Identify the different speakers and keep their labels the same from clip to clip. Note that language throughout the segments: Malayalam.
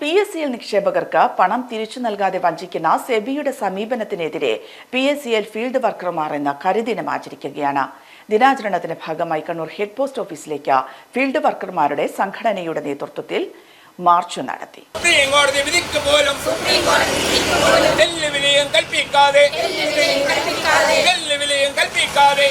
Speaker 1: പി എസ് സിയിൽ നിക്ഷേപകർക്ക് പണം തിരിച്ചു നൽകാതെ വഞ്ചിക്കുന്ന സെബിയുടെ സമീപനത്തിനെതിരെ പി എസ് സിയിൽ ഫീൽഡ് വർക്കർമാർ എന്ന കരിദിനം ആചരിക്കുകയാണ്. ദിനാചരണത്തിന്റെ ഭാഗമായി കണ്ണൂർ ഹെഡ് പോസ്റ്റ് ഓഫീസിലേക്ക് ഫീൽഡ് വർക്കർമാരുടെ സംഘടനയുടെ നേതൃത്വത്തിൽ മാർച്ച് നടത്തി.
Speaker 2: കൽപ്പിക്കാതെ കൽപ്പിക്കാതെ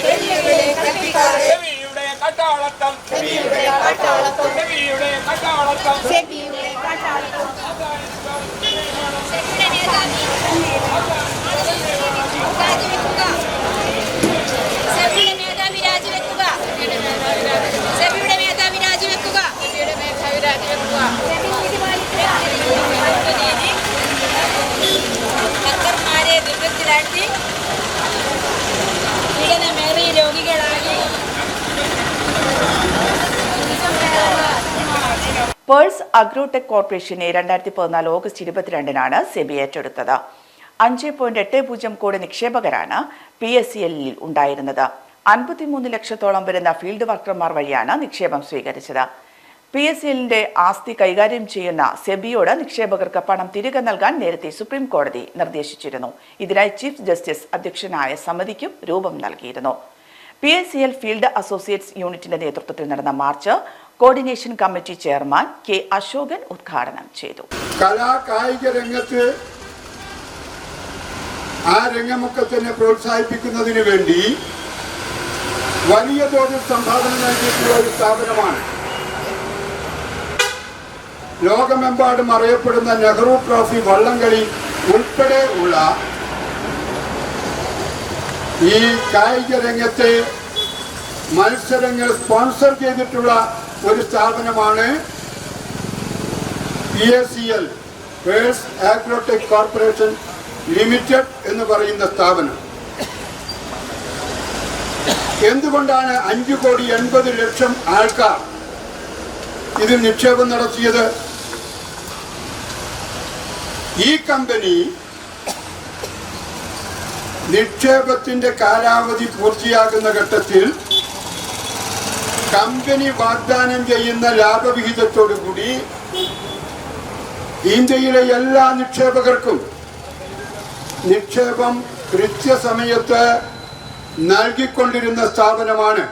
Speaker 3: ഭക്തന്മാരെ ദുരിതത്തിലാഴ്ത്തി പീഡനമേറിയ രോഗികളായി
Speaker 1: പേൾസ് അഗ്രോടെക് കോർപ്പറേഷനെ രണ്ടായിരത്തി പതിനാല് ഓഗസ്റ്റ് ഇരുപത്തിരണ്ടിനാണ് സെബി ഏറ്റെടുത്തത്. അഞ്ച് പോയിന്റ് എട്ട് പൂജ്യം കോടി നിക്ഷേപകരാണ് പി എസ് സി എല്ലിൽ ഉണ്ടായിരുന്നത്. അൻപത്തിമൂന്ന് ലക്ഷത്തോളം വരുന്ന ഫീൽഡ് വർക്കർമാർ വഴിയാണ് നിക്ഷേപം സ്വീകരിച്ചത്. പി എസ് സി എല്ലിന്റെ ആസ്തി കൈകാര്യം ചെയ്യുന്ന സെബിയോട് നിക്ഷേപകർക്ക് പണം തിരികെ നൽകാൻ നേരത്തെ സുപ്രീം കോടതി നിർദ്ദേശിച്ചിരുന്നു. ഇതിനായി ചീഫ് ജസ്റ്റിസ് അധ്യക്ഷനായ സമിതിക്കും രൂപം നൽകിയിരുന്നു. P S C L field associates യൂണിറ്റിന്റെ നേതൃത്വത്തിൽ നടന്ന march coordination committee chairman K Ashokan ഉദ്ഘാടനം ചെയ്തു.
Speaker 4: കലാ കായിക രംഗത്ത് ആ രംഗമൊക്കെ തന്നെ പ്രോത്സാഹിപ്പിക്കുന്നതിന് വേണ്ടി വലിയ തോതിൽ സംഭാവന നൽകിയിട്ടുള്ള ഒരു സ്ഥാപനമാണ്. ലോകമെമ്പാടും അറിയപ്പെടുന്ന നെഹ്റു ട്രോഫി വള്ളംകളി ഉൾപ്പെടെ ഉള്ള ഈ കായിക രംഗത്തെ മത്സരങ്ങൾ സ്പോൺസർ ചെയ്തിട്ടുള്ള ഒരു സ്ഥാപനമാണ് P S C L Pearls Agrotech corporation limited എന്ന് പറയുന്ന സ്ഥാപനം. എന്തുകൊണ്ടാണ് അഞ്ചു കോടി എൺപത് ലക്ഷം ആൾക്കാർ ഇതിൽ നിക്ഷേപം നടത്തിയത്? ഈ കമ്പനി നിക്ഷേപത്തിന്റെ കാലാവധി പൂർത്തിയാകുന്ന ഘട്ടത്തിൽ കമ്പനി വാഗ്ദാനം ചെയ്യുന്ന ലാഭവിഹിതത്തോടു കൂടി ഇന്ത്യയിലെ എല്ലാ നിക്ഷേപകർക്കും നിക്ഷേപം കൃത്യസമയത്ത് നൽകിക്കൊണ്ടിരുന്ന സ്ഥാപനമാണ്.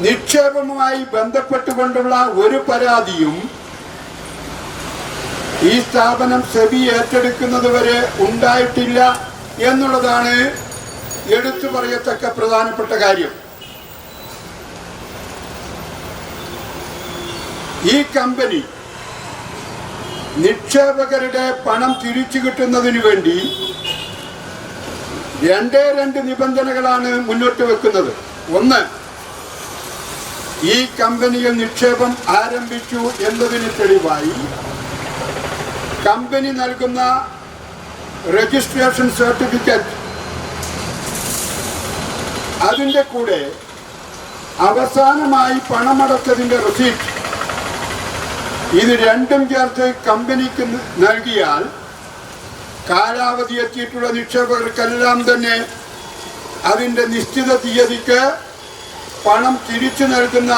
Speaker 4: നിക്ഷേപവുമായി ബന്ധപ്പെട്ടുകൊണ്ടുള്ള ഒരു പരാതിയും ഈ സ്ഥാപനം സെബി ഏറ്റെടുക്കുന്നത് വരെ ഉണ്ടായിട്ടില്ല എന്നുള്ളതാണ് എടുത്തു പറയത്തക്ക പ്രധാനപ്പെട്ട കാര്യം. ഈ കമ്പനി നിക്ഷേപകരുടെ പണം തിരിച്ചു കിട്ടുന്നതിന് വേണ്ടി രണ്ടേ രണ്ട് നിബന്ധനകളാണ് മുന്നോട്ട് വെക്കുന്നത്. ഒന്ന് ഈ കമ്പനിയിൽ നിക്ഷേപം ആരംഭിച്ചു എന്നതിന് തെളിവായി കമ്പനി നൽകുന്ന രജിസ്ട്രേഷൻ സർട്ടിഫിക്കറ്റ് അതിന്റെ കൂടെ അവസാനമായി പണമടച്ചതിന്റെ റെസീപ്റ്റ് ഇത് രണ്ടും ചേർത്ത് കമ്പനിക്ക് നൽകിയാൽ കാലാവധി എത്തിയിട്ടുള്ള നിക്ഷേപകർക്കെല്ലാം തന്നെ അതിന്റെ നിശ്ചിത തീയതിക്ക് പണം തിരിച്ചു നൽകുന്ന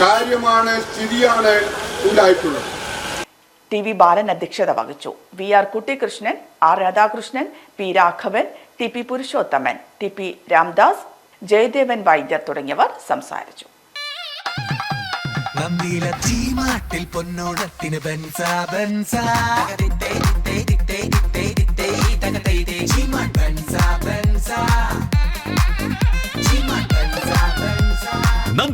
Speaker 4: കാര്യമാണ് സ്ഥിതിയാണ് ഉണ്ടായിട്ടുള്ളത്.
Speaker 1: ടി വി ബാലൻ അധ്യക്ഷത വഹിച്ചു. V R Kuttikrishnan R Radhakrishnan P Raghavan T P Purushothaman T P Ramdas Jayadevan Vaidyar തുടങ്ങിയവർ സംസാരിച്ചു.
Speaker 5: പൊന്നോണത്തിന് ബെൻസ ബെൻസ. ചീമാൻ ബെൻസ ബെൻസ.